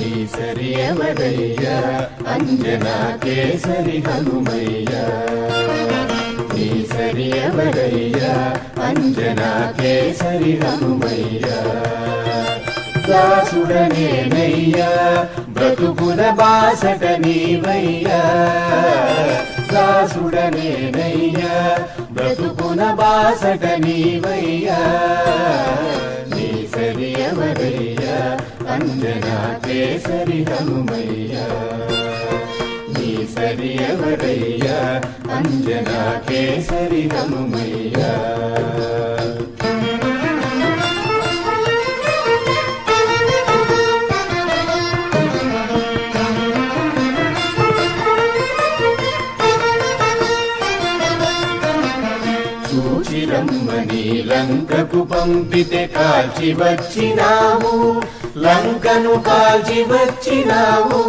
నీ సరి ఎవరయ్యా కేసరి హనుమయ్య నీ సరి అంజన అంజనా కేసరి హనుమయ్యా. దాసుడనేనయ్యా బ్రతుకుల బాసట నీవయ్యా. దాసుడనేనయ్యా బ్రతుకుల బాసట నీవయ్యా. అంజనా కేసరి హనుమయ్యా నీ సరి ఎవరయ్యా అంజనా కేసరి హనుమయ్యా. చూచిరమ్మని లంకకు పంపితే కాల్చి వచ్చినావు లంకను కాల్చి వచ్చినావు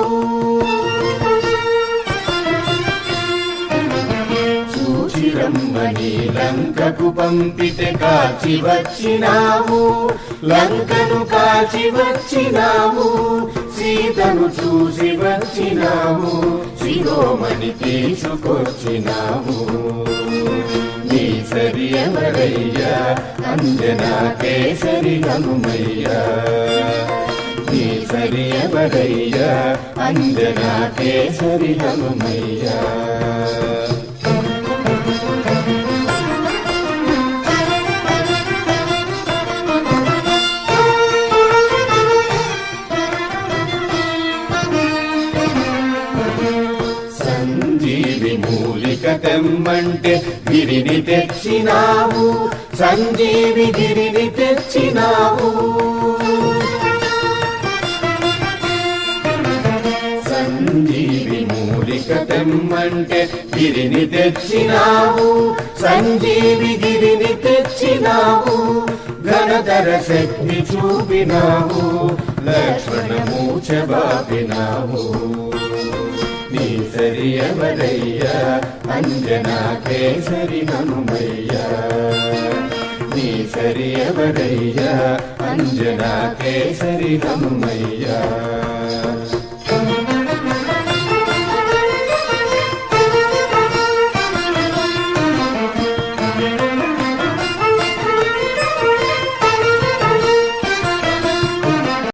చూచిరమ్మని లంకకు పంపితే కాల్చి వచ్చినావు లంకను కాల్చి వచ్చినావు సీతను చూసి వచ్చినావు శిరోమణి తీసుకొచ్చినావు నీ సరి ఎవరయ్యా? అంజనా కేసరి హనుమయ్యా నీ సరి ఎవరయ్యా? అంజనా కేసరి హనుమయ్యా సంజీవి మూ మూలిక తెమ్మంటే గిరిని తెచ్చినావు సంజీవి గిరిని తెచ్చినావు. సంజీవి మూలిక తెమ్మంటే గిరిని తెచ్చినావు సంజీవి గిరిని తెచ్చినావు. ఘనతర శక్తి చూపినావు లక్ష్మణ మూచబాపినావు నీ సరి అంజనా కేసరి హనుమయ్యా నీ సరి అంజనా కేసరి హనుమయ్యా